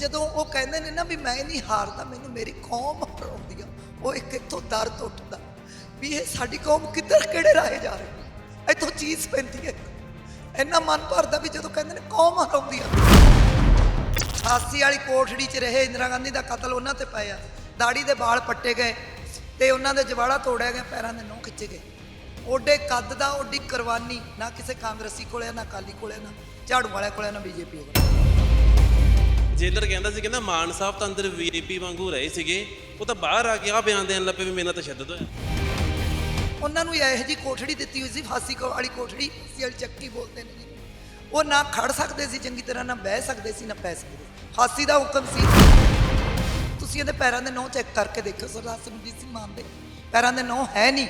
ਜਦੋਂ ਉਹ ਕਹਿੰਦੇ ਨੇ ਨਾ ਵੀ ਮੈਂ ਨਹੀਂ ਹਾਰਦਾ, ਮੈਨੂੰ ਮੇਰੀ ਕੌਮ ਹਰਾਉਂਦੀ ਆ, ਉਹ ਇੱਕ ਇੱਥੋਂ ਦਰਦ ਉੱਠਦਾ ਵੀ ਇਹ ਸਾਡੀ ਕੌਮ ਕਿੱਧਰ, ਕਿਹੜੇ ਰਾਹੇ ਜਾ ਰਹੀ ਇੱਥੋਂ ਚੀਜ਼ ਪੈਂਦੀ ਹੈ। ਇੰਨਾ ਮਨ ਭਰਦਾ ਵੀ ਜਦੋਂ ਕਹਿੰਦੇ ਨੇ ਕੌਮ ਹਰਾਉਂਦੀ ਆ। ਫਾਂਸੀ ਵਾਲੀ ਕੋਠੜੀ 'ਚ ਰਹੇ ਇੰਦਰਾ ਗਾਂਧੀ ਦਾ ਕਤਲ, ਉਹਨਾਂ ਤੇ ਪਾਇਆ ਦਾੜੀ ਦੇ ਵਾਲ ਪੱਟੇ ਗਏ ਤੇ ਉਹਨਾਂ ਦੇ ਜਵਾੜਾ ਤੋੜਿਆ ਗਿਆ, ਪੈਰਾਂ ਦੇ ਨੋਹ ਖਿੱਚੇ ਗਏ। ਓਡੇ ਕੱਦ ਦਾ ਓਡੀ ਕੁਰਬਾਨੀ, ਨਾ ਕਿਸੇ ਕਾਂਗਰਸੀ ਕੋਲੇ, ਨਾ ਅਕਾਲੀ ਕੋਲੇ, ਨਾ ਝਾੜੂ ਵਾਲਿਆਂ ਕੋਲੇ, ਨਾ ਬੀਜੇਪੀ ਕੋਲੇ। ਜੇਲਰ ਕਹਿੰਦਾ ਸੀ ਕਹਿੰਦਾ ਮਾਨ ਸਾਹਿਬ ਤਾਂ ਅੰਦਰ ਵੀਆਈਪੀ ਵਾਂਗੂ ਰਹੇ ਸੀਗੇ, ਉਹ ਤਾਂ ਬਾਹਰ ਆ ਕੇ ਆ ਬਿਆਨ ਦੇਣ ਲੱਪੇ ਵੀ ਮੇਰੇ ਨਾਲ ਤਸ਼ੱਦਦ ਹੋਇਆ। ਉਹਨਾਂ ਨੂੰ ਇਹੋ ਜੀ ਕੋਠੜੀ ਦਿੱਤੀ ਹੋਈ ਸੀ, ਫਾਂਸੀ ਵਾਲੀ ਕੋਠੜੀ ਫਾਂਸੀ ਚੱਕੀ ਬੋਲਦੇ ਨੇ ਜੀ। ਉਹ ਨਾ ਖੜ ਸਕਦੇ ਸੀ, ਚੰਗੀ ਤਰ੍ਹਾਂ ਨਾ ਬਹਿ ਸਕਦੇ ਸੀ, ਨਾ ਪੈ ਸਕਦੇ ਸੀ। ਫਾਂਸੀ ਦਾ ਹੁਕਮ ਸੀ। ਤੁਸੀਂ ਇਹਦੇ ਪੈਰਾਂ ਦੇ ਨੋਹ ਚੈੱਕ ਕਰਕੇ ਦੇਖੋ, ਸਰਦਾਰ ਸਿਮਰਜੀਤ ਸਿੰਘ ਮਾਨ ਦੇ। ਪੈਰਾਂ ਦੇ ਨੋਹ ਹੈ ਨਹੀਂ।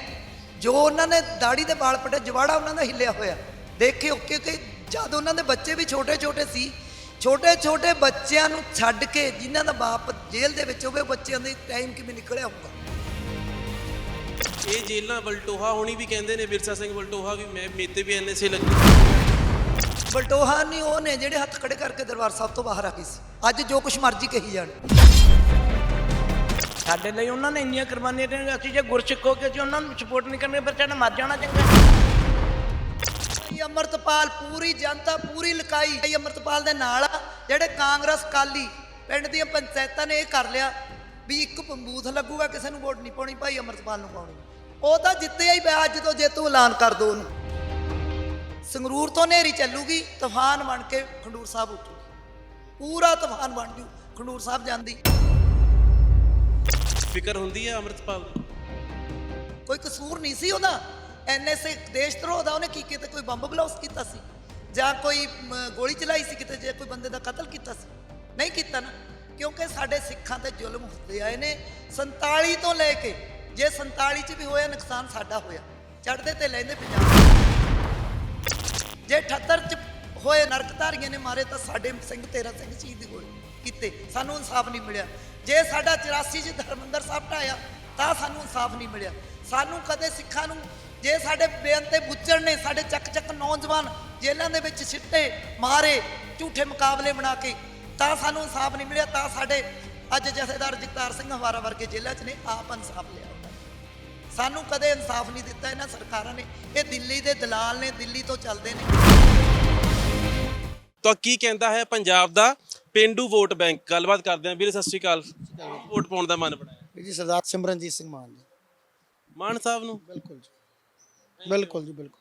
ਜੋ ਉਹਨਾਂ ਨੇ ਦਾੜੀ ਦੇ ਵਾਲ ਪਟੇ, ਜਵਾੜਾ ਉਹਨਾਂ ਦਾ ਹਿੱਲਿਆ ਹੋਇਆ। ਦੇਖਿਓ ਕਿਉਂਕਿ ਜਦ ਉਹਨਾਂ ਦੇ ਬੱਚੇ ਵੀ ਛੋਟੇ ਛੋਟੇ ਸੀ ਛੋਟੇ ਛੋਟੇ ਬੱਚਿਆਂ ਨੂੰ ਛੱਡ ਕੇ ਜਿਨ੍ਹਾਂ ਦਾ ਬਾਪ ਜੇਲ੍ਹ ਦੇ ਵਿੱਚ ਹੋਵੇ ਉਹ ਬੱਚਿਆਂ ਦੇ ਟਾਈਮ ਕਿਵੇਂ ਨਿਕਲਿਆ ਹੋਊਗਾ? ਇਹ ਜੇਲਾਂ ਬਲਟੋਹਾ ਹੋਣੀ ਵੀ ਕਹਿੰਦੇ ਨੇ ਵਿਰਸਾ ਸਿੰਘ ਬਲਟੋਹਾ ਵੀ ਮੈਂ ਮੇਤੇ ਵੀ ਐਨਐਸਏ ਲੱਗੀ। ਬਲਟੋਹਾ ਨਹੀਂ ਉਹ ਨੇ ਜਿਹੜੇ ਹੱਥ ਖੜੇ ਕਰਕੇ ਦਰਬਾਰ ਸਾਹਿਬ ਤੋਂ ਬਾਹਰ ਆ ਗਏ ਸੀ। ਅੱਜ ਜੋ ਕੁਛ ਮਰਜ਼ੀ ਕਹੀ ਜਾਣ। ਸਾਡੇ ਲਈ ਉਹਨਾਂ ਨੇ ਇੰਨੀਆਂ ਕੁਰਬਾਨੀਆਂ ਦੇਣਗੇ ਅਸੀਂ ਜੇ ਗੁਰਸਿੱਖ ਹੋ ਕੇ ਅਸੀਂ ਉਹਨਾਂ ਨੂੰ ਸਪੋਰਟ ਨਹੀਂ ਕਰਨਗੇ ਫਿਰ ਸਾਡਾ ਮਰ ਜਾਣਾ ਚੰਗਾ। ਇਹ ਅਮਰਤਪਾਲ ਪੂਰੀ ਜਨਤਾ ਪੂਰੀ ਲਕਾਈ ਇਹ ਅਮਰਤਪਾਲ ਦੇ ਨਾਲ ਆ। ਜਿਹੜੇ ਕਾਂਗਰਸ ਕਾਲੀ ਪਿੰਡ ਦੀਆਂ ਪੰਚਾਇਤਾਂ ਨੇ ਇਹ ਕਰ ਲਿਆ ਵੀ ਇੱਕ ਬੂਥ ਲੱਗੂਗਾ ਕਿਸੇ ਨੂੰ ਵੋਟ ਨਹੀਂ ਪਾਉਣੀ ਭਾਈ ਅਮਰਤਪਾਲ ਨੂੰ ਪਾਉਣੀ। ਉਹ ਤਾਂ ਜਿੱਤਿਆ ਹੀ ਪਿਆ ਅੱਜ ਤੋਂ ਜੇ ਤੂੰ ਐਲਾਨ ਕਰ ਦੋ ਉਹਨੂੰ। ਸੰਗਰੂਰ ਤੋਂ ਨੇਰੀ ਚੱਲੂਗੀ ਤੂਫਾਨ ਬਣ ਕੇ ਖੰਡੂਰ ਸਾਹਿਬ ਉੱਠੂ। ਪੂਰਾ ਤੂਫਾਨ ਬਣ ਜੂ ਖੰਡੂਰ ਸਾਹਿਬ ਜਾਂਦੀ। ਫਿਕਰ ਹੁੰਦੀ ਹੈ ਅੰਮ੍ਰਿਤਪਾਲ ਕੋਈ ਕਸੂਰ ਨਹੀਂ ਸੀ ਉਹਦਾ? ਐਨਐਸਏ ਦੇਸ਼ ਧਰੋਹ ਦਾ ਉਹਨੇ ਕੀ ਕੀਤਾ? ਕੋਈ ਬੰਬ ਬਲਾਸਟ ਕੀਤਾ ਸੀ? ਜਾਂ ਕੋਈ ਗੋਲੀ ਚਲਾਈ ਸੀ ਕਿਤੇ ਜੇ ਕੋਈ ਬੰਦੇ ਦਾ ਕਤਲ ਕੀਤਾ ਸੀ? ਨਹੀਂ ਕੀਤਾ ਨਾ। ਕਿਉਂਕਿ ਸਾਡੇ ਸਿੱਖਾਂ ਤੇ ਜ਼ੁਲਮ ਹੁੰਦੇ ਆਏ ਨੇ। 47 ਤੋਂ ਲੈ ਕੇ, ਜੇ 47 ਚ ਵੀ ਹੋਇਆ, ਨੁਕਸਾਨ ਸਾਡਾ ਹੋਇਆ। ਚੜਦੇ ਤੇ ਲੈਂਦੇ ਪੰਜਾਬ ਜੇ 78 ਚ ਹੋਏ ਨਰਕਧਾਰੀਆਂ ਨੇ ਮਾਰੇ, ਤਾਂ ਸਾਡੇ ਸਿੰਘ, ਤੇਰਾ ਸਿੰਘ ਸ਼ਹੀਦ ਹੋਏ, ਕੀਤੇ। ਸਾਨੂੰ ਇਨਸਾਫ ਨਹੀਂ ਮਿਲਿਆ। ਜੇ ਸਾਡਾ 84 ਚ ਧਰਮੰਦਰ ਸਾਹਿਬ ਢਾਇਆ, ਤਾਂ ਸਾਨੂੰ ਇਨਸਾਫ ਨਹੀਂ ਮਿਲਿਆ। ਸਾਨੂੰ ਕਦੇ ਸਿੱਖਾਂ ਨੂੰ ਜੇ ਸਾਡੇ ਬੇਅੰਤ ਬੁੱਚੜ ਨੇ ਸਾਡੇ ਚੱਕ ਚੱਕ ਨੌਜਵਾਨ ਜੇਲ੍ਹਾਂ ਦੇ ਵਿੱਚ ਸਿੱਟੇ ਮਾਰੇ ਝੂਠੇ ਮੁਕਾਬਲੇ ਬਣਾ ਕੇ ਤਾਂ ਸਾਨੂੰ ਇਨਸਾਫ ਨਹੀਂ ਮਿਲਿਆ ਤਾਂ ਸਾਡੇ ਅੱਜ ਜਥੇਦਾਰ ਜਗਤਾਰ ਸਿੰਘ ਹਵਾਰਾ ਵਰਗੇ ਜੇਲ੍ਹਾਂ 'ਚ ਨੇ ਆਪ ਇਨਸਾਫ ਲਿਆ। ਸਾਨੂੰ ਕਦੇ ਇਨਸਾਫ ਨਹੀਂ ਦਿੱਤਾ ਇਹਨਾਂ ਸਰਕਾਰਾਂ ਨੇ। ਇਹ ਦਿੱਲੀ ਦੇ ਦਲਾਲ ਨੇ ਦਿੱਲੀ ਤੋਂ ਚੱਲਦੇ ਨੇ। ਤਾਂ ਕੀ ਕਹਿੰਦਾ ਹੈ ਪੰਜਾਬ ਦਾ ਪਿੰਡੂ ਵੋਟ ਬੈਂਕ? ਗੱਲਬਾਤ ਕਰਦੇ ਹਾਂ। ਵੀਰੇ ਸਤਿ ਸ਼੍ਰੀ ਅਕਾਲ। ਵੋਟ ਪਾਉਣ ਦਾ ਮਨ ਬਣਾਇਆ। ਜੀ ਸਰਦਾਰ ਸਿਮਰਨਜੀਤ ਸਿੰਘ ਮਾਨ ਜੀ। ਮਾਨ ਸਾਹਿਬ ਨੂੰ? ਬਿਲਕੁਲ ਜੀ। ਬਿਲਕੁਲ ਜੀ ਬਿਲਕੁਲ।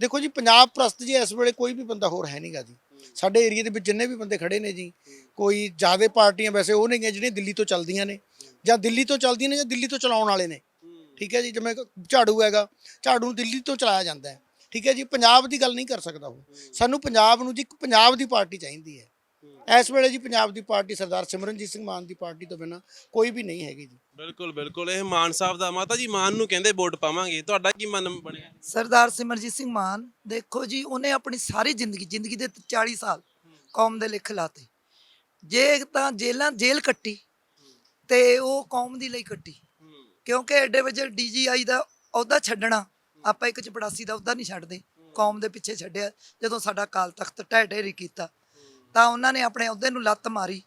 ਦੇਖੋ ਜੀ ਪੰਜਾਬ ਪ੍ਰਸਤ ਜੀ ਇਸ ਵੇਲੇ ਕੋਈ ਵੀ ਬੰਦਾ ਹੋਰ ਹੈ ਨਹੀਂਗਾ ਜੀ। ਸਾਡੇ ਏਰੀਆ ਦੇ ਵਿੱਚ ਜਿੰਨੇ ਵੀ ਬੰਦੇ ਖੜੇ ਨੇ ਜੀ ਕੋਈ ਜ਼ਿਆਦੇ ਪਾਰਟੀਆਂ ਵੈਸੇ ਉਹ ਨਹੀਂ ਹੈ ਜਿਹੜੀਆਂ ਦਿੱਲੀ ਤੋਂ ਚੱਲਦੀਆਂ ਨੇ ਜਾਂ ਦਿੱਲੀ ਤੋਂ ਚੱਲਦੀਆਂ ਨੇ ਜਾਂ ਦਿੱਲੀ ਤੋਂ ਚਲਾਉਣ ਵਾਲੇ ਨੇ। ਠੀਕ ਹੈ ਜੀ ਜਿਵੇਂ ਝਾੜੂ ਹੈਗਾ ਝਾੜੂ ਨੂੰ ਦਿੱਲੀ ਤੋਂ ਚਲਾਇਆ ਜਾਂਦਾ ਹੈ। ਠੀਕ ਹੈ ਜੀ ਪੰਜਾਬ ਦੀ ਗੱਲ ਨਹੀਂ ਕਰ ਸਕਦਾ ਉਹ। ਸਾਨੂੰ ਪੰਜਾਬ ਨੂੰ ਜੀ ਇੱਕ ਪੰਜਾਬ ਦੀ ਪਾਰਟੀ ਚਾਹੀਦੀ ਹੈ। ਇਸ ਵੇਲੇ ਜੀ ਪੰਜਾਬ ਦੀ ਪਾਰਟੀ ਸਰਦਾਰ ਸਿਮਰਨਜੀਤ ਸਿੰਘ ਮਾਨ ਦੀ ਪਾਰਟੀ ਤੋਂ ਬਿਨਾਂ ਕੋਈ ਵੀ ਨਹੀਂ ਹੈਗੀ ਜੀ। ਬਿਲਕੁਲ ਬਿਲਕੁਲ। ਇਹ ਮਾਨ ਸਾਹਿਬ ਦਾ, ਮਾਤਾ ਜੀ ਮਾਨ ਨੂੰ ਕਹਿੰਦੇ ਵੋਟ ਪਾਵਾਂਗੇ। ਤੁਹਾਡਾ ਕੀ ਮਨ ਬਣਿਆ? ਸਰਦਾਰ ਸਿਮਰਜੀਤ ਸਿੰਘ ਮਾਨ, ਦੇਖੋ ਜੀ, ਉਹਨੇ ਆਪਣੀ ਸਾਰੀ ਜ਼ਿੰਦਗੀ ਜ਼ਿੰਦਗੀ ਦੇ 40 ਸਾਲ ਕੌਮ ਦੇ ਲਿਖ ਲਾਤੇ। ਜੇ ਤਾਂ ਜੇਲਾਂ ਜੇਲ੍ਹ ਕੱਟੀ ਤੇ ਉਹ ਕੌਮ ਦੀ ਲਈ ਕੱਟੀ। ਕਿਉਂਕਿ ਐਡੇ ਵਜੇ ਡੀਜੀਆਈ ਦਾ ਅਹੁਦਾ ਛੱਡਣਾ, ਆਪਾਂ ਇੱਕ ਚਪੜਾਸੀ ਦਾ ਅਹੁਦਾ ਨਹੀਂ ਛੱਡਦੇ। ਕੌਮ ਦੇ ਪਿੱਛੇ ਛੱਡਿਆ, ਜਦੋਂ ਸਾਡਾ ਕਾਲ ਤਖਤ ਢਹਿ ਢੇਰੀ ਕੀਤਾ, ਤਾਂ ਉਹਨਾਂ ਨੇ ਆਪਣੇ ਅਹੁਦੇ ਨੂੰ ਲੱਤ ਮਾਰੀ।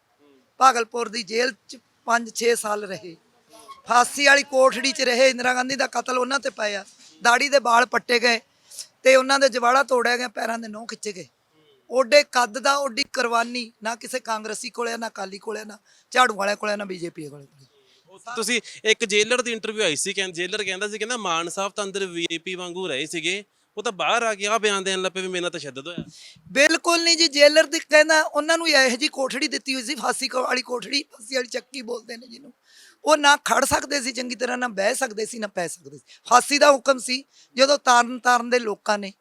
ਭਾਗਲਪੁਰ ਦੀ ਜੇਲ੍ਹ 'ਚ 5-6 ਸਾਲ ਰਹੇ। ਫਾਂਸੀ ਵਾਲੀ ਕੋਠੜੀ 'ਚ ਰਹੇ ਇੰਦਰਾ ਗਾਂਧੀ ਦਾ ਕਤਲ ਉਹਨਾਂ ਤੇ ਪਾਇਆ। ਦਾੜੀ ਦੇ ਵਾਲ ਪੱਟੇ ਗਏ ਤੇ ਉਹਨਾਂ ਦੇ ਜਵਾੜਾ ਤੋੜਿਆ ਗਿਆ ਪੈਰਾਂ ਦੇ ਨੋਹ ਖਿੱਚੇ ਗਏ। ਓਡੇ ਕੱਦ ਦਾ ਓਡੀ ਕੁਰਬਾਨੀ ਨਾ ਕਿਸੇ ਕਾਂਗਰਸੀ ਕੋਲੇ ਨਾ ਅਕਾਲੀ ਕੋਲੇ ਨਾ ਝਾੜੂ ਵਾਲਿਆਂ ਕੋਲੇ ਨਾ ਬੀਜੇਪੀ ਕੋਲੇ। ਤੁਸੀਂ ਇੱਕ ਜੇਲਰ ਦੀ ਇੰਟਰਵਿਊ ਆਈ ਸੀ ਕਹਿੰਦਾ ਜੇਲਰ ਕਹਿੰਦਾ ਸੀ ਕਹਿੰਦਾ ਮਾਨ ਸਾਹਿਬ ਤਾਂ ਅੰਦਰ ਵੀਆਈਪੀ ਵਾਂਗੂ ਰਹੇ ਸੀਗੇ। ਉਹ ਤਾਂ ਬਾਹਰ ਆ ਕੇ ਆ ਬਿਆਨ ਦੇਣ ਲੱਪੇ ਵੀ ਮੇਰੇ ਨਾਲ ਤਸ਼ੱਦਦ ਹੋਇਆ। ਬਿਲਕੁਲ ਨਹੀਂ ਜੀ ਜੇਲਰ ਦੀ ਕਹਿੰਦਾ ਉਹਨਾਂ ਨੂੰ ਇਹੋ ਜੀ ਕੋਠੜੀ ਦਿੱਤੀ ਹੋਈ ਸੀ ਫਾਂਸੀ ਵਾਲੀ ਕੋਠੜੀ ਫਾਂਸੀ ਵਾਲੀ ਚੱਕੀ ਬੋਲਦੇ ਨੇ ਜਿਹਨੂੰ। ਉਹ ਨਾ ਖੜ ਸਕਦੇ ਸੀ ਚੰਗੀ ਤਰ੍ਹਾਂ ਨਾ ਬਹਿ ਸਕਦੇ ਸੀ ਨਾ ਪੈ ਸਕਦੇ ਸੀ। ਫਾਂਸੀ ਦਾ ਹੁਕਮ ਸੀ ਜਦੋਂ ਤਾਰਨ ਤਾਰਨ ਦੇ ਲੋਕਾਂ ਨੇ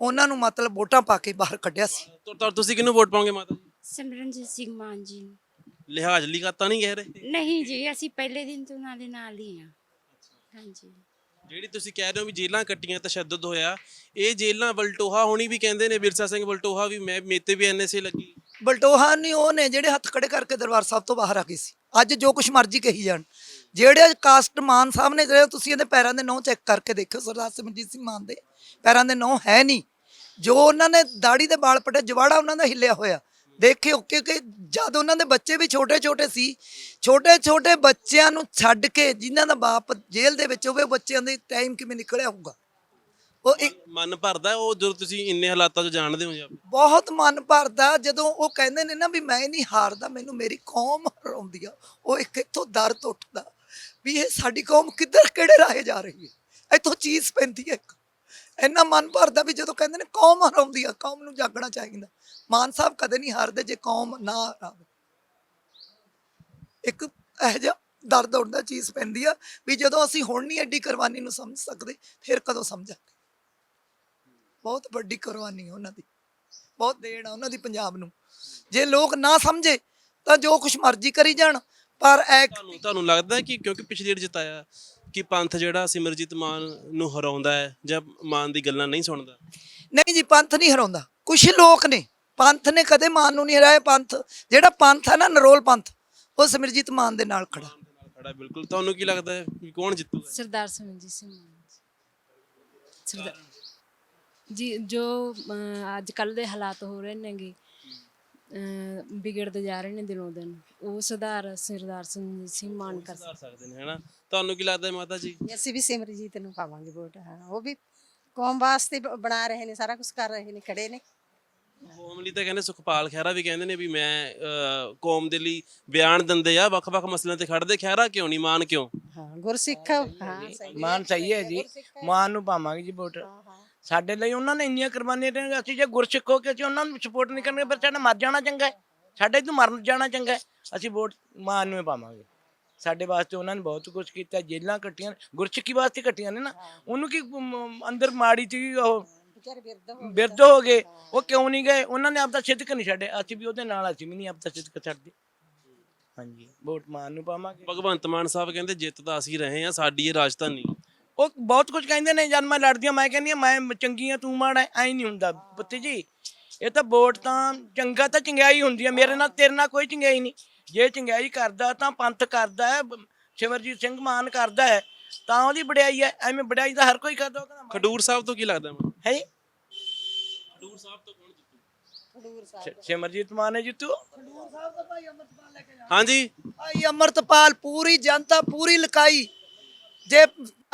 ਉਹਨਾਂ ਨੂੰ ਮਤਲਬ ਵੋਟਾਂ ਪਾ ਕੇ ਬਾਹਰ ਕੱਢਿਆ ਸੀ। ਤੁ- ਤੁਸੀਂ ਕਿਹਨੂੰ ਵੋਟ ਪਾਓਗੇ ਮਾਤਾ ਜੀ? ਸਿਮਰਨਜੀਤ ਸਿੰਘ ਮਾਨ ਜੀ ਨੂੰ। ਲਿਹਾਜ਼ ਲਈ ਤਾਂ ਨਹੀਂ ਕਹਿ ਰਹੇ? ਨਹੀਂ ਜੀ ਅਸੀਂ ਪਹਿਲੇ ਦਿਨ ਤੋਂ ਉਹਨਾਂ ਦੇ ਨਾਲ ਹੀ ਆ ਹਾਂਜੀ। ਜਿਹੜੀ ਤੁਸੀਂ ਕਹਿ ਰਹੇ ਹੋ ਵੀ ਜੇਲਾਂ ਕੱਟੀਆਂ ਤਸ਼ੱਦਦ ਹੋਇਆ ਇਹ ਜੇਲਾਂ ਬਲਟੋਹਾ ਹੋਣੀ ਵੀ ਕਹਿੰਦੇ ਨੇ ਵਿਰਸਾ ਸਿੰਘ ਬਲਟੋਹਾ ਵੀ ਮੈਂ ਮੇਤੇ ਵੀ ਐਨਐਸਏ ਲੱਗੀ। ਬਲਟੋਹਾ ਨਹੀਂ ਉਹ ਨੇ ਜਿਹੜੇ ਹੱਥ ਖੜੇ ਕਰਕੇ ਦਰਬਾਰ ਸਾਹਿਬ ਤੋਂ ਬਾਹਰ ਆ ਗਏ ਸੀ। ਅੱਜ ਜੋ ਕੁਛ ਮਰਜ਼ੀ ਕਹੀ ਜਾਣ। ਜਿਹੜੇ ਕਾਸਟ ਮਾਨ ਸਾਹਿਬ ਨੇ ਜਿਹੜੇ ਤੁਸੀਂ ਇਹਦੇ ਪੈਰਾਂ ਦੇ ਨੋਹ ਚੈੱਕ ਕਰਕੇ ਦੇਖਿਓ, ਸਰਦਾਰ ਸਿਮਰਜੀਤ ਸਿੰਘ ਮਾਨ ਦੇ ਪੈਰਾਂ ਦੇ ਨੋਹ ਹੈ ਨਹੀਂ। ਜੋ ਉਹਨਾਂ ਨੇ ਦਾੜੀ ਦੇ ਵਾਲ ਪਟੇ, ਜਵਾੜਾ ਉਹਨਾਂ ਦਾ ਹਿੱਲਿਆ ਹੋਇਆ। ਦੇਖਿਓ ਕਿਉਂਕਿ ਜਦ ਉਹਨਾਂ ਦੇ ਬੱਚੇ ਵੀ ਛੋਟੇ ਛੋਟੇ ਸੀ ਛੋਟੇ ਛੋਟੇ ਬੱਚਿਆਂ ਨੂੰ ਛੱਡ ਕੇ ਜਿਨ੍ਹਾਂ ਦਾ ਬਾਪ ਜੇਲ੍ਹ ਦੇ ਵਿੱਚ ਹੋਵੇ, ਉਹ ਬੱਚਿਆਂ ਦੇ ਟਾਈਮ ਕਿਵੇਂ ਨਿਕਲਿਆ ਹੋਊਗਾ? ਉਹ ਇੱਕ ਮਨ ਭਰਦਾ ਉਹ ਜਦੋਂ ਤੁਸੀਂ ਇੰਨੇ ਹਾਲਾਤਾਂ 'ਚ ਜਾਣਦੇ ਹੋ ਜਾਂ ਬਹੁਤ ਮਨ ਭਰਦਾ ਜਦੋਂ ਉਹ ਕਹਿੰਦੇ ਨੇ ਨਾ ਵੀ ਮੈਂ ਨਹੀਂ ਹਾਰਦਾ ਮੈਨੂੰ ਮੇਰੀ ਕੌਮ ਹਰਾਉਂਦੀ ਆ ਉਹ ਇੱਕ ਇੱਥੋਂ ਦਰਦ ਉੱਠਦਾ ਵੀ ਇਹ ਸਾਡੀ ਕੌਮ ਕਿੱਧਰ ਕਿਹੜੇ ਰਾਹੇ ਜਾ ਰਹੀ ਹੈ? ਇੱਥੋਂ ਚੀਜ਼ ਪੈਂਦੀ ਹੈ ਇੱਕ। ਇੰਨਾ ਮਨ ਭਰਦਾ ਵੀ ਜਦੋਂ ਕਹਿੰਦੇ ਨੇ ਕੌਮ ਹਰਾਉਂਦੀ ਆ ਕੌਮ ਨੂੰ ਜਾਗਣਾ ਚਾਹੀਦਾ। ਮਾਨ ਸਾਹਿਬ ਕਦੇ ਨਹੀਂ ਹਾਰਦੇ ਜੇ ਕੌਮ ਨਾ ਹਰਾਵੇ। ਇੱਕ ਇਹ ਜਿਹਾ ਦਰਦ ਉੱਠਦਾ ਚੀਜ਼ ਪੈਂਦੀ ਆ ਵੀ ਜਦੋਂ ਅਸੀਂ ਹੁਣ ਨਹੀਂ ਐਡੀ ਕੁਰਬਾਨੀ ਨੂੰ ਸਮਝ ਸਕਦੇ ਫਿਰ ਕਦੋਂ ਸਮਝਾਂਗੇ? ਬਹੁਤ ਵੱਡੀ ਕੁਰਬਾਨੀ ਹੈ ਉਹਨਾਂ ਦੀ। ਬਹੁਤ ਦੇਣ ਆ ਉਹਨਾਂ ਦੀ ਪੰਜਾਬ ਨੂੰ। ਜੇ ਲੋਕ ਨਾ ਸਮਝੇ ਤਾਂ ਜੋ ਕੁਛ ਮਰਜ਼ੀ ਕਰੀ ਜਾਣ ਪਰ ਐ ਤੁਹਾਨੂੰ ਤੁਹਾਨੂੰ ਲੱਗਦਾ ਹੈ ਕਿ ਕਿਉਂਕਿ ਪਿਛਲੀ ਵਾਰ ਜਿਤਾਇਆ ਕਿ ਪੰਥ ਜਿਹੜਾ ਸਿਮਰਜੀਤ ਮਾਨ ਨੂੰ ਹਰਾਉਂਦਾ ਹੈ ਜਾਂ ਮਾਨ ਦੀ ਗੱਲਾਂ ਨਹੀਂ ਸੁਣਦਾ? ਨਹੀਂ ਜੀ ਪੰਥ ਨਹੀਂ ਹਰਾਉਂਦਾ। ਕੁਛ ਲੋਕ ਨੇ ਪੰਥ ਨੇ ਕਦੇ ਮਾਨ ਨੂੰ ਨਹੀਂ ਹਰਾਇਆ। ਪੰਥ ਜਿਹੜਾ ਪੰਥ ਹੈ ਨਾ ਨਰੋਲ ਪੰਥ ਉਹ ਸਿਮਰਜੀਤ ਮਾਨ ਦੇ ਨਾਲ ਖੜਾ। ਖੜਾ ਬਿਲਕੁਲ। ਤੁਹਾਨੂੰ ਕੀ ਲੱਗਦਾ ਹੈ ਕਿ ਕੌਣ ਜਿੱਤੂਗਾ? ਸਰਦਾਰ ਸਿਮਰਜੀਤ ਸਿੰਘ ਮਾਨ। ਸਰਦਾਰ ਜੀ ਜੋ ਅਹ, ਅੱਜ ਕੱਲ ਦੇ ਹਾਲਾਤ ਹੋ ਰਹੇ ਨੇਗੇ ਵਿਗੜਦੇ ਜਾ ਰਹੇ ਨੇ ਦਿਨੋਂ ਦਿਨ ਉਹ ਸੁਧਾਰ ਸਰਦਾਰ ਸਿੰਘ ਸਿੰਘ ਮਾਨ ਕਰ ਸੁਧਾਰ ਸਕਦੇ ਨੇ ਹੈਨਾ? ਤੁਹਾਨੂੰ ਕੀ ਲੱਗਦਾ ਹੈ ਮਾਤਾ ਜੀ? ਅਸੀਂ ਵੀ ਸਿਮਰਜੀਤ ਨੂੰ ਪਾਵਾਂਗੇ ਵੋਟ ਹਾਂ ਉਹ ਵੀ ਕੌਮ ਵਾਸਤੇ ਬਣਾ ਰਹੇ ਨੇ ਸਾਰਾ ਕੁਝ ਕਰ ਰਹੇ ਨੇ ਖੜੇ ਨੇ। ਕੌਮ ਲਈ ਤਾਂ ਕਹਿੰਦੇ ਸੁਖਪਾਲ ਖਹਿਰਾ ਵੀ ਕਹਿੰਦੇ ਨੇ ਵੀ ਮੈਂ ਕੌਮ ਦੇ ਲਈ ਬਿਆਨ ਦਿੰਦੇ ਆ ਵੱਖ-ਵੱਖ ਮਸਲਿਆਂ ਤੇ ਖੜਦੇ ਖਹਿਰਾ ਕਿਉਂ ਨਹੀਂ ਮਾਨ ਕਿਉਂ? ਹਾਂ ਗੁਰਸਿੱਖ ਹਾਂ ਸਹੀ ਮਾਨ ਸਹੀ ਹੈ ਜੀ ਮਾਨ ਨੂੰ ਪਾਵਾਂਗੇ ਜੀ ਵੋਟ। ਸਾਡੇ ਲਈ ਉਹਨਾਂ ਨੇ ਇੰਨੀਆਂ ਕੁਰਬਾਨੀਆਂ ਦਿੱਤੀਆਂ ਅਸੀਂ ਜੇ ਗੁਰਸਿੱਖ ਹੋ ਕੇ ਅਸੀਂ ਉਹਨਾਂ ਨੂੰ ਸਪੋਰਟ ਨਹੀਂ ਕਰਨਗੇ ਫਿਰ ਸਾਡਾ ਮਰ ਜਾਣਾ ਚੰਗਾ ਹੈ। ਸਾਡੇ ਤੋਂ ਮਰਨ ਜਾਣਾ ਚੰਗਾ ਹੈ। ਅਸੀਂ ਵੋਟ ਮਾਨ ਨੂੰ ਹੀ ਪਾਵਾਂਗੇ। ਸਾਡੇ ਵਾਸਤੇ ਉਹਨਾਂ ਨੇ ਬਹੁਤ ਕੁਝ ਕੀਤਾ ਜੇਲਾਂ ਕੱਟੀਆਂ ਗੁਰਸਿੱਖੀ ਵਾਸਤੇ ਕੱਟੀਆਂ ਨੇ ਨਾ। ਉਹਨੂੰ ਕੀ ਮ, ਅੰਦਰ ਮਾੜੀ ਸੀ ਉਹ ਬਿਰਧ ਹੋ ਗਏ। ਉਹ ਕਿਉਂ ਨਹੀਂ ਗਏ? ਉਹਨਾਂ ਨੇ ਆਪਦਾ ਸਿੱਧਕ ਨਹੀਂ ਛੱਡੇ ਅਸੀਂ ਵੀ ਉਹਦੇ ਨਾਲ ਅਸੀਂ ਵੀ ਨਹੀਂ ਆਪਦਾ ਸਿੱਧਕ ਛੱਡਦੇ। ਹਾਂਜੀ। ਵੋਟ ਮਾਨ ਨੂੰ ਪਾਵਾਂਗੇ। ਭਗਵੰਤ ਮਾਨ ਸਾਹਿਬ ਕਹਿੰਦੇ ਜਿੱਤ ਤਾਂ ਅਸੀਂ ਰਹੇ ਆ ਸਾਡੀ ਇਹ ਰਾਜਧਾਨੀ। ਉਹ ਬਹੁਤ ਕੁਝ ਕਹਿੰਦੇ ਨੇ ਜਦ ਮੈਂ ਲੜਦੀ ਹਾਂ ਮੈਂ ਕਹਿੰਦੀ ਹਾਂ ਮੈਂ ਚੰਗੀ ਆ ਤੂੰ ਮਾੜਾ ਐ ਨਹੀਂ ਹੁੰਦਾ ਪੁੱਤ ਜੀ। ਇਹ ਤਾਂ ਵੋਟ ਤਾਂ ਚੰਗਾ ਤਾਂ ਚੰਗਿਆਈ ਹੁੰਦੀ ਹੈ ਮੇਰੇ ਨਾਲ ਤੇਰੇ ਨਾਲ ਕੋਈ ਚੰਗਿਆਈ ਨਹੀਂ। ਜੇ ਚੰਗਿਆਈ ਕਰਦਾ ਤਾਂ ਪੰਥ ਕਰਦਾ ਹੈ ਸਿਮਰਜੀਤ ਸਿੰਘ ਮਾਨ ਕਰਦਾ ਹੈ ਤਾਂ ਉਹਦੀ ਵਡਿਆਈ ਹੈ ਐਵੇਂ ਵਡਿਆਈ ਤਾਂ ਹਰ ਕੋਈ ਕਰਦਾ ਉਹ ਕਹਿੰਦਾ ਖਡੂਰ ਸਾਹਿਬ ਤੋਂ ਕੀ ਲੱਗਦਾ ਮੈਨੂੰ ਹੈ ਜੀ? ਖਡੂਰ ਸਾਹਿਬ ਤੋਂ ਕੌਣ ਜਿੱਤੂ? ਸਿ- ਸਿਮਰਜੀਤ ਮਾਨ ਹੈ ਜਿੱਤੂ? ਹਾਂਜੀ। ਭਾਈ ਅਮਰਤਪਾਲ ਪੂਰੀ ਜਨਤਾ ਪੂਰੀ ਲਕਾਈ। ਜੇ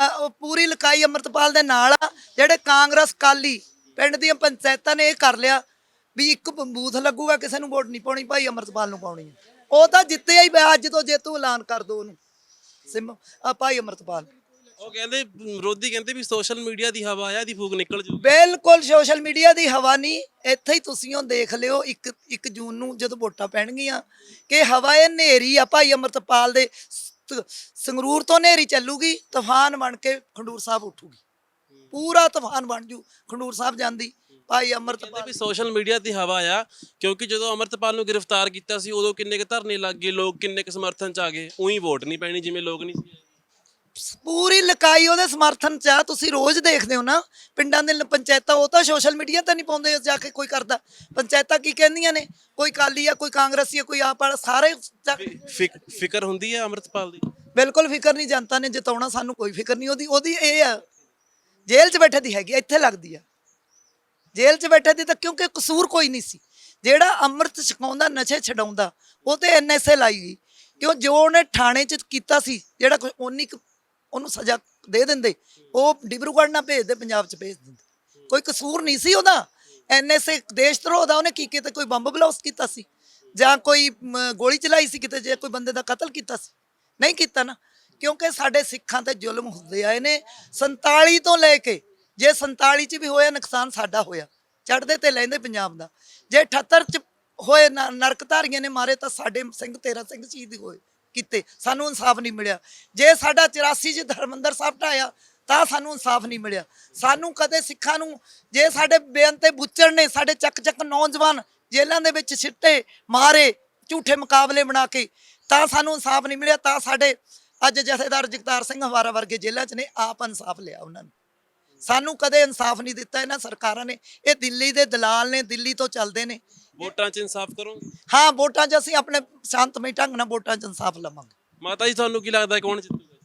ਉਹ ਪੂਰੀ ਲਕਾਈ ਅਮਰਤਪਾਲ ਦੇ ਨਾਲ ਆ ਜਿਹੜੇ ਕਾਂਗਰਸ ਕਾਲੀ ਪਿੰਡ ਦੀਆਂ ਪੰਚਾਇਤਾਂ ਨੇ ਇਹ ਕਰ ਲਿਆ ਵੀ ਇੱਕ ਬੂਥ ਲੱਗੂਗਾ ਕਿਸੇ ਨੂੰ ਵੋਟ ਨਹੀਂ ਪਾਉਣੀ ਭਾਈ ਅਮਰਤਪਾਲ ਨੂੰ ਪਾਉਣੀ ਹੈ ਉਹ ਤਾਂ ਜਿੱਤਿਆ ਹੀ ਪਿਆ, ਅੱਜ ਤੋਂ ਜੇਤੂ ਐਲਾਨ ਕਰ ਦੋ ਉਹਨੂੰ। ਸਿਮ ਆ ਭਾਈ ਅਮਰਤਪਾਲ। ਉਹ ਕਹਿੰਦੇ ਵਿਰੋਧੀ ਕਹਿੰਦੇ ਵੀ ਸੋਸ਼ਲ ਮੀਡੀਆ ਦੀ ਹਵਾ ਆ ਦੀ ਫੂਕ ਨਿਕਲ ਜੂ। ਬਿਲਕੁਲ ਸੋਸ਼ਲ ਮੀਡੀਆ ਦੀ ਹਵਾ ਨਹੀਂ। ਇੱਥੇ ਹੀ ਤੁਸੀਂ ਉਹ ਦੇਖ ਲਿਓ ਇੱਕ ਇੱਕ ਜੂਨ ਨੂੰ ਜਦੋਂ ਵੋਟਾਂ ਪੈਣਗੀਆਂ ਕਿ ਹਵਾ ਇਹ ਹਨੇਰੀ ਆ ਭਾਈ ਅਮਰਤਪਾਲ ਦੇ ਸੰਗਰੂਰ ਤੋਂ ਹਨੇਰੀ ਚੱਲੂਗੀ ਤੂਫਾਨ ਬਣ ਕੇ ਖੰਡੂਰ ਸਾਹਿਬ ਉੱਠੂਗੀ। ਪੂਰਾ ਤੂਫਾਨ ਬਣ ਜੂ ਖੰਡੂਰ ਸਾਹਿਬ ਜਾਂਦੀ। ਭਾਈ ਕਹਿੰਦੇ ਅਮਰਤਪਾਲ ਵੀ ਸੋਸ਼ਲ ਮੀਡੀਆ ਦੀ ਹਵਾ ਆ ਕਿਉਂਕਿ ਜਦੋਂ ਅਮਰਤਪਾਲ ਨੂੰ ਗ੍ਰਿਫਤਾਰ ਕੀਤਾ ਸੀ ਉਦੋਂ ਕਿੰਨੇ ਕੁ ਧਰਨੇ ਲੱਗ ਗਏ ਲੋਕ ਕਿੰਨੇ ਕੁ ਸਮਰਥਨ ਚ ਆ ਗਏ ਉਹੀ ਵੋਟ ਨਹੀਂ ਪੈਣੀ ਜਿਵੇਂ ਲੋਕ ਨਹੀਂ ਸੀ। ਪੂਰੀ ਲਕਾਈ ਉਹਦੇ ਸਮਰਥਨ ਚ ਆ ਤੁਸੀਂ ਰੋਜ਼ ਦੇਖਦੇ ਹੋ ਨਾ ਪਿੰਡਾਂ ਦੇ ਲ- ਪੰਚਾਇਤਾਂ ਉਹ ਤਾਂ ਸੋਸ਼ਲ ਮੀਡੀਆ ਤੇ ਨਹੀਂ ਪਾਉਂਦੇ ਜਾ ਕੇ ਕੋਈ ਕਰਦਾ। ਪੰਚਾਇਤਾਂ ਕੀ ਕਹਿੰਦੀਆਂ ਨੇ? ਕੋਈ ਕਾਲੀ ਆ ਕੋਈ ਕਾਂਗਰਸੀ ਆ ਕੋਈ ਆਪ ਵਾਲਾ ਸਾਰੇ ਜਾ- ਫਿਕ- ਫਿਕਰ ਹੁੰਦੀ ਹੈ ਅਮਰਤਪਾਲ ਦੀ? ਬਿਲਕੁਲ ਫਿਕਰ ਨਹੀਂ ਜਨਤਾ ਨੇ ਜਿਤਾਉਣਾ ਸਾਨੂੰ ਕੋਈ ਫਿਕਰ ਨਹੀਂ ਉਹਦੀ ਉਹਦੀ ਇਹ ਆ ਜੇਲ੍ਹ 'ਚ ਬੈਠੇ ਦੀ ਹੈਗੀ ਆ, ਇੱਥੇ ਲੱਗਦੀ ਆ। ਜੇਲ੍ਹ 'ਚ ਬੈਠੇ ਦੀ ਤਾਂ ਕਿਉਂਕਿ ਕਸੂਰ ਕੋਈ ਨਹੀਂ ਸੀ। ਜਿਹੜਾ ਅੰਮ੍ਰਿਤ ਛਕਾਉਂਦਾ ਨਸ਼ੇ ਛਡਾਉਂਦਾ ਉਹ ਤੇ ਐਨਐਸਏ ਲਾਈ ਗਈ। ਕਿਉਂ ਜੋ ਉਹਨੇ ਥਾਣੇ 'ਚ ਕੀਤਾ ਸੀ ਜਿਹੜਾ ਕੋਈ ਉਨੀ ਕੁ ਉਹਨੂੰ ਸਜ਼ਾ ਦੇ ਦਿੰਦੇ ਉਹ ਡਿਬਰੂਗੜ੍ਹ ਨਾ ਭੇਜਦੇ ਪੰਜਾਬ 'ਚ ਭੇਜ ਦਿੰਦੇ। ਕੋਈ ਕਸੂਰ ਨਹੀਂ ਸੀ ਉਹਦਾ। ਐਨਐਸਏ ਦੇਸ਼ ਧਰੋਹ ਦਾ ਉਹਨੇ ਕੀ ਕੀਤਾ? ਕੋਈ ਬੰਬ ਬਲਾਸਟ ਕੀਤਾ ਸੀ? ਜਾਂ ਕੋਈ ਗੋਲੀ ਚਲਾਈ ਸੀ ਕਿਤੇ ਜੇ ਕੋਈ ਬੰਦੇ ਦਾ ਕਤਲ ਕੀਤਾ ਸੀ? ਨਹੀਂ ਕੀਤਾ ਨਾ। ਕਿਉਂਕਿ ਸਾਡੇ ਸਿੱਖਾਂ ਤੇ ਜ਼ੁਲਮ ਹੁੰਦੇ ਆਏ ਨੇ। 47 ਤੋਂ ਲੈ ਕੇ, ਜੇ 47 ਚ ਵੀ ਹੋਇਆ, ਨੁਕਸਾਨ ਸਾਡਾ ਹੋਇਆ। ਚੜਦੇ ਤੇ ਲੈਂਦੇ ਪੰਜਾਬ ਦਾ। ਜੇ 78 ਚ ਹੋਏ ਨਰਕਧਾਰੀਆਂ ਨੇ ਮਾਰੇ, ਤਾਂ ਸਾਡੇ ਸਿੰਘ, ਤੇਰਾ ਸਿੰਘ ਸ਼ਹੀਦ ਹੋਏ, ਕੀਤੇ। ਸਾਨੂੰ ਇਨਸਾਫ ਨਹੀਂ ਮਿਲਿਆ। ਜੇ ਸਾਡਾ 84 ਚ ਧਰਮੰਦਰ ਸਾਹਿਬ ਢਾਇਆ, ਤਾਂ ਸਾਨੂੰ ਇਨਸਾਫ ਨਹੀਂ ਮਿਲਿਆ। ਸਾਨੂੰ ਕਦੇ ਸਿੱਖਾਂ ਨੂੰ, ਜੇ ਸਾਡੇ ਬੇਅੰਤ ਤੇ ਨੇ, ਸਾਡੇ ਚੱਕ ਚੱਕ ਨੌਜਵਾਨ ਜੇਲ੍ਹਾਂ ਦੇ ਵਿੱਚ ਸਿੱਟੇ, ਮਾਰੇ, ਝੂਠੇ ਮੁਕਾਬਲੇ ਬਣਾ ਕੇ ਤਾਂ ਸਾਨੂੰ ਇਨਸਾਫ ਨਹੀਂ ਮਿਲਿਆ ਤਾਂ ਸਾਡੇ ਅੱਜ ਜਥੇਦਾਰ ਜਗਤਾਰ ਸਿੰਘ ਹਵਾਰਾ ਵਰਗੇ ਜੇਲ੍ਹਾਂ 'ਚ ਨੇ ਆਪ ਇਨਸਾਫ ਲਿਆ ਉਹਨਾਂ ਨੇ। ਸਾਨੂੰ ਕਦੇ ਇਨਸਾਫ ਨਹੀਂ ਦਿੱਤਾ ਇਹਨਾਂ ਸਰਕਾਰਾਂ ਨੇ। ਇਹ ਦਿੱਲੀ ਦੇ ਦਲਾਲ ਨੇ ਦਿੱਲੀ ਤੋਂ ਚੱਲਦੇ ਨੇ। ਵੋਟਾਂ 'ਚ ਇਨਸਾਫ ਕਰੋਗੇ? ਹਾਂ ਵੋਟਾਂ 'ਚ ਅਸੀਂ ਆਪਣੇ ਸ਼ਾਂਤਮਈ ਢੰਗ ਨਾਲ ਵੋਟਾਂ 'ਚ ਇਨਸਾਫ ਲਵਾਂਗੇ। ਮਾਤਾ ਜੀ ਤੁਹਾਨੂੰ ਕੀ ਲੱਗਦਾ ਕੌਣ ਜਿੱਤੂਗਾ?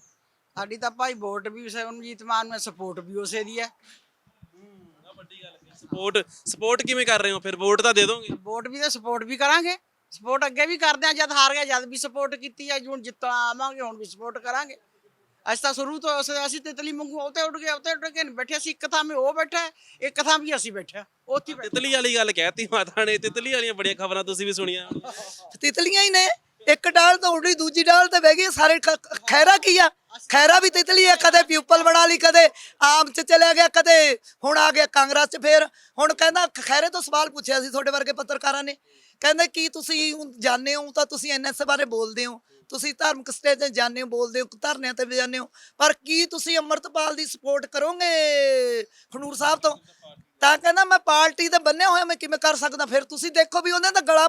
ਸਾਡੀ ਤਾਂ ਭਾਈ ਵੋਟ ਵੀ ਸਿਮਰਜੀਤ ਮਾਨ ਮੈਂ ਸਪੋਰਟ ਵੀ ਉਸੇ ਦੀ ਹੈ। ਆ ਵੱਡੀ ਗੱਲ ਸਪੋਰਟ ਸਪੋਰਟ ਕਿਵੇਂ ਕਰ ਰਹੇ ਹੋ? ਫਿਰ ਵੋਟ ਤਾਂ ਦੇ ਦੋਗੇ? ਵੋਟ ਵੀ ਤੇ ਸਪੋਰਟ ਵੀ ਕਰਾਂਗੇ। ਸਪੋਰਟ ਅੱਗੇ ਵੀ ਕਰਦੇ ਆ ਜਦ ਹਾਰ ਗਏ ਜਦ ਵੀ ਸਪੋਰਟ ਕੀਤੀ ਆ ਹੁਣ ਜਿੱਤਾਂ ਆਵਾਂਗੇ ਹੁਣ ਵੀ ਸਪੋਰਟ ਕਰਾਂਗੇ। ਅਸੀਂ ਤਾਂ ਸ਼ੁਰੂ ਤੋਂ ਅਸੀਂ- ਅਸੀਂ ਤਿਤਲੀ ਮੰਗੂ ਉੱਤੇ ਉੱਡ ਗਏ ਉੱਤੇ ਉੱਡ ਕੇ ਨਹੀਂ ਬੈਠੇ ਅਸੀਂ ਇੱਕ ਥਾਂ 'ਤੇ ਉਹ ਬੈਠਾ ਹੈ, ਇੱਕ ਥਾਂ ਵੀ ਅਸੀਂ ਬੈਠੇ ਹਾਂ। ਉੱਥੇ ਹੀ ਬੈਠੇ। ਤਿਤਲੀ ਵਾਲੀ ਗੱਲ ਕਹਿਤੀ ਮਾਤਾ ਨੇ ਤਿਤਲੀ ਵਾਲੀਆਂ ਬੜੀਆਂ ਖਬਰਾਂ ਤੁਸੀਂ ਵੀ ਸੁਣੀਆਂ। ਤਿਤਲੀਆਂ ਹੀ ਨੇ ਇੱਕ ਡਾਲ ਤੋਂ ਉੱਡੀ ਦੂਜੀ ਡਾਲ ਤੇ ਬਹਿ ਗਈ ਸਾਰੇ ਖ- ਖ- ਖੈਰਾ ਕੀ ਆ? ਖੈਰਾ ਵੀ ਤਿਤਲੀ ਹੈ ਕਦੇ ਪਿਊਪਲ ਬਣਾ ਲਈ ਕਦੇ ਆਮ ਚ ਚਲਿਆ ਗਿਆ ਕਦੇ ਹੁਣ ਆ ਗਿਆ ਕਾਂਗਰਸ ਚ ਫੇਰ। ਹੁਣ ਕਹਿੰਦਾ ਖੈਰੇ ਤੋਂ ਸਵਾਲ ਪੁੱਛਿਆ ਸੀ ਤੁਹਾਡੇ ਵਰਗੇ ਪੱਤਰਕਾਰਾਂ ਨੇ ਕਹਿੰਦੇ ਕੀ ਤੁਸੀਂ ਜਾਣਦੇ ਹੋ ਤਾਂ ਤੁਸੀਂ ਐਨਐਸ ਬਾਰੇ ਬੋਲਦੇ ਹੋ। ਤੁਸੀਂ ਧਾਰਮਿਕ ਸਟੇਜ ਤੇ ਜਾਂਦੇ ਹੋ ਬੋਲਦੇ ਹੋ ਧਰਨਿਆਂ ਤੇ ਵੀ ਜਾਂਦੇ ਹੋ। ਪਰ ਕੀ ਤੁਸੀਂ ਅੰਮ੍ਰਿਤਪਾਲ ਦੀ ਸਪੋਰਟ ਕਰੋਗੇ ਖਨੂਰ ਸਾਹਿਬ ਤੋਂ? ਤਾਂ ਕਹਿੰਦਾ ਮੈਂ ਪਾਰਟੀ ਤੇ ਬੰਨਿਆ ਹੋਇਆ ਮੈਂ ਕਿਵੇਂ ਕਰ ਸਕਦਾ? ਫਿਰ ਤੁਸੀਂ ਦੇਖੋ ਵੀ ਉਹਨੇ ਤਾਂ ਗਲਾ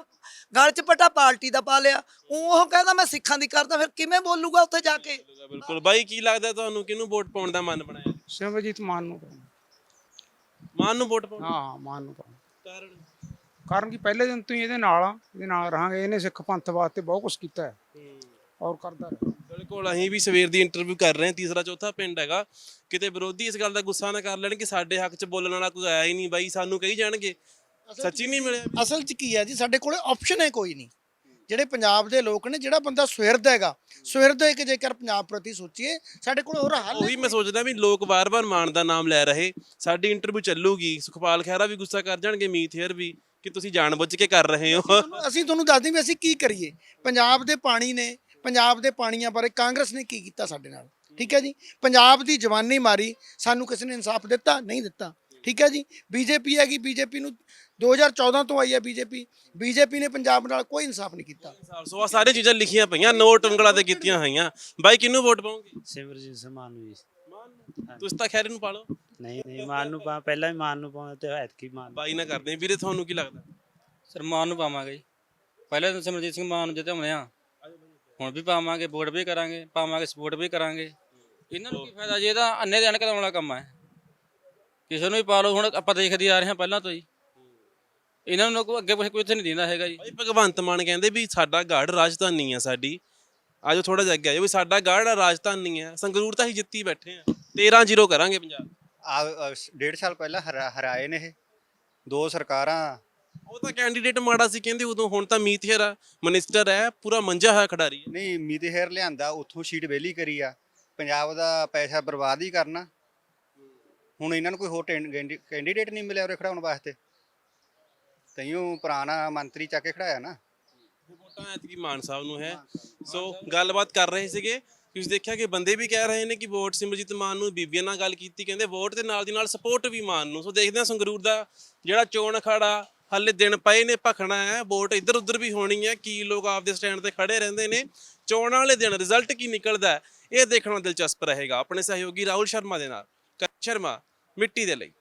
ਗਲ ਚ ਪਟਾ ਪਾਰਟੀ ਦਾ ਪਾ ਲਿਆ। ਉਹ ਕਹਿੰਦਾ ਮੈਂ ਸਿੱਖਾਂ ਦੀ ਕਰਦਾ ਫਿਰ ਕਿਵੇਂ ਬੋਲੂਗਾ ਉੱਥੇ ਜਾ ਕੇ? ਬਿਲਕੁਲ। ਬਾਈ ਕੀ ਲੱਗਦਾ ਤੁਹਾਨੂੰ? ਕਿਹਨੂੰ ਵੋਟ ਪਾਉਣ ਦਾ ਮਨ ਬਣਾਇਆ? ਸਿਮਰਜੀਤ ਮਾਨ ਨੂੰ। ਮਾਨ ਨੂੰ ਵੋਟ ਪਾਉਣ? ਹਾਂ ਮਾਨ ਨੂੰ ਪਾਉਣਾ। ਕਾਰਨ? ਕਾਰਨ ਕਿ ਪਹਿਲੇ ਦਿਨ ਤੋਂ ਹੀ ਇਹਦੇ ਨਾਲ ਆ ਇਹਦੇ ਨਾਲ ਰਹਾਂਗੇ। ਇਹਨੇ ਸਿੱਖ ਪੰਥ ਵਾਸਤੇ ਬਹੁਤ ਕੁਝ ਕੀਤਾ ਹੈ। ਔਰ ਕਰਦਾ ਰਹੇ। ਬਿਲਕੁਲ ਅਸੀਂ ਵੀ ਸਵੇਰ ਦੀ ਇੰਟਰਵਿਊ ਕਰ ਰਹੇ ਹਾਂ। ਤੀਸਰਾ ਚੌਥਾ ਪਿੰਡ ਹੈਗਾ। ਕਿਤੇ ਵਿਰੋਧੀ ਇਸ ਗੱਲ ਦਾ ਗੁੱਸਾ ਨਾ ਕਰ ਲੈਣ ਕਿ ਸਾਡੇ ਹੱਕ 'ਚ ਬੋਲਣ ਵਾਲਾ ਕੋਈ ਆਇਆ ਹੀ ਨਹੀਂ। ਬਾਈ ਸਾਨੂੰ ਕਹੀ ਜਾਣਗੇ। ਸੱਚੀ ਨਹੀਂ ਮਿਲਿਆ ਅਸਲ 'ਚ ਕੀ ਹੈ ਜੀ? ਸਾਡੇ ਕੋਲੇ ਆਪਸ਼ਨ ਹੈ ਕੋਈ ਨਹੀਂ। ਜਿਹੜੇ ਪੰਜਾਬ ਦੇ ਲੋਕ ਨੇ ਜਿਹੜਾ ਬੰਦਾ ਸੁਹਿਰਦ ਹੈਗਾ ਸੁਹਿਰਦ ਹੈ ਕਿ ਜੇਕਰ ਪੰਜਾਬ ਪ੍ਰਤੀ ਸੋਚੀਏ ਸਾਡੇ ਕੋਲ ਹੋਰ ਹੱਲ ਉਹੀ ਮੈਂ ਸੋਚਦਾ ਵੀ ਲੋਕ ਵਾਰ-ਵਾਰ ਮਾਨ ਦਾ ਨਾਮ ਲੈ ਰਹੇ। ਸਾਡੀ ਇੰਟਰਵਿਊ ਚੱਲੂਗੀ। ਸੁਖਪਾਲ ਖਹਿਰਾ ਵੀ ਗੁੱਸਾ ਕਰ ਜਾਣਗੇ ਮੀਤ ਹੇਅਰ ਵੀ। ਕਿ ਤੁਸੀਂ ਜਾਣਬੁੱਝ ਕੇ ਕਰ ਰਹੇ ਹੋ? ਅਸੀਂ ਤੁਹਾਨੂੰ ਦੱਸਦੇ ਵੀ ਅਸੀਂ ਕੀ ਕਰੀਏ। ਪੰਜਾਬ ਦੇ ਪਾਣੀ ਨੇ ਪੰਜਾਬ ਦੇ ਪਾਣੀਆਂ ਬਾਰੇ ਕਾਂਗਰਸ ਨੇ ਕੀ ਕੀਤਾ ਸਾਡੇ ਨਾਲ? ਠੀਕ ਹੈ ਜੀ? ਪੰਜਾਬ ਦੀ ਜਵਾਨੀ ਮਾਰੀ ਸਾਨੂੰ ਕਿਸੇ ਨੇ ਇਨਸਾਫ ਦਿੱਤਾ? ਨਹੀਂ ਦਿੱਤਾ। ਠੀਕ ਹੈ ਜੀ? ਬੀਜੇਪੀ ਹੈਗੀ ਬੀਜੇਪੀ ਨੂੰ 2014 ਤੋਂ ਆਈ ਹੈ ਬੀਜੇਪੀ। ਬੀਜੇਪੀ ਨੇ ਪੰਜਾਬ ਨਾਲ ਕੋਈ ਇਨਸਾਫ ਨਹੀਂ ਕੀਤਾ। ਸੋ ਆ ਸਾਰੀਆਂ ਚੀਜ਼ਾਂ ਲਿਖੀਆਂ ਪਈਆਂ ਨੋਟ ਉਂਗਲਾਂ ਤੇ ਕੀਤੀਆਂ ਹੋਈਆਂ। ਬਾਈ ਕਿਹਨੂੰ ਵੋਟ ਪਾਉਂਗੇ ਸਿਮਰਜੀਤ ਸਿੰਘ ਮਾਨ ਨੂੰ ਜੀ। ਤੁਸੀਂ ਤਾਂ ਖੈਰੇ ਨੂੰ ਪਾ ਲਓ ਨਹੀਂ ਨਹੀਂ ਮਾਨ ਨੂੰ ਪਾ ਪਹਿਲਾਂ ਵੀ ਮਾਨ ਨੂੰ ਪਾਉਂਦੇ ਤੇ ਐਤਕੀ ਮਾਨ ਬਾਈ ਨਾ ਕਰਦੇ। ਵੀਰੇ ਤੁਹਾਨੂੰ ਕੀ ਲੱਗਦਾ? ਸਰ ਮਾਨ ਨੂੰ ਪਾਵਾਂਗੇ ਜੀ। ਪਹਿਲੇ ਤਾਂ ਸਿਮਰਜੀਤ ਸਿੰਘ ਮਾਨ ਨੂੰ ਜਿੱਤੇ ਹੁੰਦੇ ਆ। ਹੁਣ ਵੀ ਪਾਵਾਂਗੇ ਵੋਟ ਵੀ ਕਰਾਂਗੇ ਪਾਵਾਂਗੇ ਸਪੋਰਟ ਵੀ ਕਰਾਂਗੇ। ਇਹਨਾਂ ਨੂੰ ਕੀ ਫਾਇਦਾ ਜੀ ਇਹਦਾ ਅੰਨੇ ਦੇ ਅਣਕ ਲਾਉਣ ਵਾਲਾ ਕੰਮ ਹੈ ਕਿਸੇ ਨੂੰ ਵੀ ਪਾ ਲਓ ਹੁਣ ਆਪਾਂ ਦੇਖਦੇ ਆ ਰਹੇ ਹਾਂ ਪਹਿਲਾਂ ਤੋਂ ਹੀ। ਇਹਨਾਂ ਨੂੰ ਕੋਈ ਅੱਗੇ ਪਿੱਛੇ ਇੱਥੇ ਨਹੀਂ ਦਿੰਦਾ ਹੈਗਾ ਜੀ। ਭਗਵੰਤ ਮਾਨ ਕਹਿੰਦੇ ਵੀ ਸਾਡਾ ਗੜ ਰਾਜਧਾਨੀ ਆ ਸਾਡੀ। ਆਜੋ ਥੋੜਾ ਜਿਹਾ ਅੱਗੇ ਆਜੋ ਵੀ ਸਾਡਾ ਗੜ ਰਾਜਧਾਨੀ ਆ ਸੰਗਰੂਰ ਤਾਂ ਅਸੀਂ ਜਿੱਤੀ ਬੈਠੇ ਆ। 13-0 ਕਰਾਂਗੇ ਪੰਜਾਬ। ਆ ਡੇਢ ਸਾਲ ਪਹਿਲਾਂ ਹਰਾ- ਹਰਾਏ ਨੇ ਇਹ। ਦੋ ਸਰਕਾਰਾਂ। ਉਹ ਤਾਂ ਕੈਂਡੀਡੇਟ ਮਾੜਾ ਸੀ ਕਹਿੰਦੇ ਉਦੋਂ ਹੁਣ ਤਾਂ ਮੀਤ ਹੇਰਾ ਮਿਨਿਸਟਰ ਹੈ ਪੂਰਾ ਮੰਜਾ ਹੋਇਆ ਖਿਡਾਰੀ ਹੈ ਨਹੀਂ ਮੀਤੇ ਹੈਰ ਲਿਆਂਦਾ ਉੱਥੋਂ ਸੀਟ ਵੇਲੀ ਕਰੀ ਆ। ਪੰਜਾਬ ਦਾ ਪੈਸਾ ਬਰਬਾਦ ਹੀ ਕਰਨਾ। ਹੁਣ ਇਹਨਾਂ ਨੂੰ ਕੋਈ ਹੋਰ ਕੈਂਡੀਡੇਟ ਨਹੀਂ ਮਿਲਿਆ ਉਰੇ ਖੜਾਉਣ ਵਾਸਤੇ। ਤਈਓ ਪੁਰਾਣਾ ਮੰਤਰੀ ਚੱਕ ਕੇ ਖੜਾਇਆ ਨਾ। ਵੋਟਾਂ ਐਤਕੀ ਮਾਨ ਸਾਹਿਬ ਨੂੰ ਹੈ। ਸੋ ਗੱਲਬਾਤ ਕਰ ਰਹੇ ਸੀਗੇ। ਤੁਸੀਂ ਦੇਖਿਆ ਕਿ ਬੰਦੇ ਵੀ ਕਹਿ ਰਹੇ ਨੇ ਕਿ ਵੋਟ ਸਿਮਰਜੀਤ ਮਾਨ ਨੂੰ ਬੀਬੀਆਂ ਨਾਲ ਗੱਲ ਕੀਤੀ, ਕਹਿੰਦੇ ਵੋਟ ਦੇ ਨਾਲ ਦੀ ਨਾਲ ਸਪੋਰਟ ਵੀ ਮਾਨ ਨੂੰ। ਸੋ ਦੇਖਦੇ ਹਾਂ ਸੰਗਰੂਰ ਦਾ ਜਿਹੜਾ ਚੋਣ ਅਖਾੜਾ ਹਾਲੇ ਦਿਨ ਪਏ ਨੇ, ਭਖਣਾ ਹੈ। ਵੋਟ ਇੱਧਰ ਉੱਧਰ ਵੀ ਹੋਣੀ ਹੈ। ਕੀ ਲੋਕ ਆਪਦੇ ਸਟੈਂਡ ਤੇ ਖੜੇ ਰਹਿੰਦੇ ਨੇ। ਚੋਣਾਂ ਵਾਲੇ ਦਿਨ ਰਿਜ਼ਲਟ ਕੀ ਨਿਕਲਦਾ ਇਹ ਦੇਖਣਾ ਦਿਲਚਸਪ ਰਹੇਗਾ। ਆਪਣੇ ਸਹਿਯੋਗੀ ਰਾਹੁਲ ਸ਼ਰਮਾ ਦੇ ਨਾਲ। ਸ਼ਰਮਾ, ਮਿੱਟੀ ਦੇ ਲਈ।